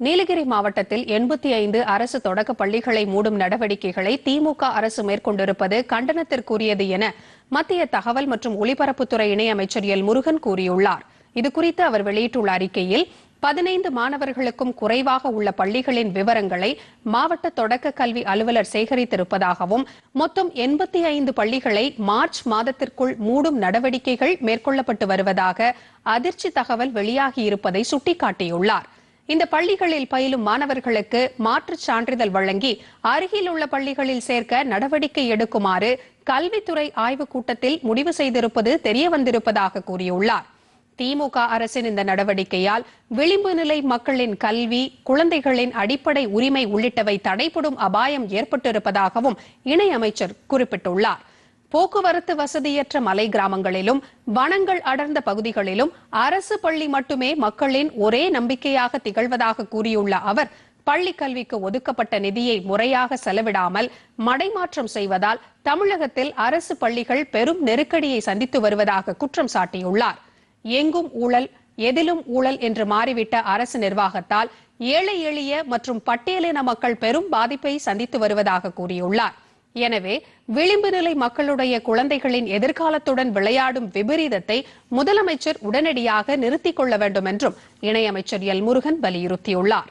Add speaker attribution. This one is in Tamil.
Speaker 1: நீலகிரி மாவட்டத்தில் எண்பத்தி ஐந்து அரசு தொடக்க பள்ளிகளை மூடும் நடவடிக்கைகளை திமுக அரசு மேற்கொண்டிருப்பது கண்டனத்திற்குரியது என மத்திய தகவல் மற்றும் ஒலிபரப்புத்துறை இணையமைச்சர் எல் முருகன் கூறியுள்ளார். இதுகுறித்து அவர் வெளியிட்டுள்ள அறிக்கையில் பதினைந்து மாணவர்களுக்கும் குறைவாக உள்ள பள்ளிகளின் விவரங்களை மாவட்ட தொடக்க கல்வி அலுவலர் சேகரித்திருப்பதாகவும் மொத்தம் எண்பத்தி ஐந்து பள்ளிகளை மார்ச் மாதத்திற்குள் மூடும் நடவடிக்கைகள் மேற்கொள்ளப்பட்டு வருவதாக அதிர்ச்சி தகவல் வெளியாகியிருப்பதை சுட்டிக்காட்டியுள்ளார். இந்த பள்ளிகளில் பயிலும் மாணவர்களுக்கு மாற்றுச் சான்றிதழ் வழங்கி அருகில் உள்ள பள்ளிகளில் சேர்க்க நடவடிக்கை எடுக்குமாறு கல்வித்துறை ஆய்வுக் கூட்டத்தில் முடிவு செய்திருப்பது தெரியவந்திருப்பதாக கூறியுள்ளார். திமுக அரசின் இந்த நடவடிக்கையால் விளிம்பு நிலை மக்களின் கல்வி குழந்தைகளின் அடிப்படை உரிமை உள்ளிட்டவை தடைப்படும் அபாயம் ஏற்பட்டிருப்பதாகவும் இணையமைச்சர் குறிப்பிட்டுள்ளார். போக்குவரத்து வசதியற்ற மலை கிராமங்களிலும் வனங்கள் அடர்ந்த பகுதிகளிலும் அரசு பள்ளி மட்டுமே மக்களின் ஒரே நம்பிக்கையாக திகழ்வதாக கூறியுள்ள அவர் பள்ளி கல்விக்கு ஒதுக்கப்பட்ட நிதியை முறையாக செலவிடாமல் மடைமாற்றம் செய்வதால் தமிழகத்தில் அரசு பள்ளிகள் பெரும் நெருக்கடியை சந்தித்து வருவதாக குற்றம் சாட்டியுள்ளார். எங்கும் ஊழல் எதிலும் ஊழல் என்று மாறிவிட்ட அரசு நிர்வாகத்தால் ஏழை எளிய மற்றும் பட்டியலின மக்கள் பெரும் பாதிப்பை சந்தித்து வருவதாக கூறியுள்ளார். எனவே விளிம்பு நிலை மக்களுடைய குழந்தைகளின் எதிர்காலத்துடன் விளையாடும் விபரீதத்தை முதலமைச்சர் உடனடியாக நிறுத்திக் கொள்ள வேண்டும் என்றும் இணையமைச்சர் எல் முருகன் வலியுறுத்தியுள்ளார்.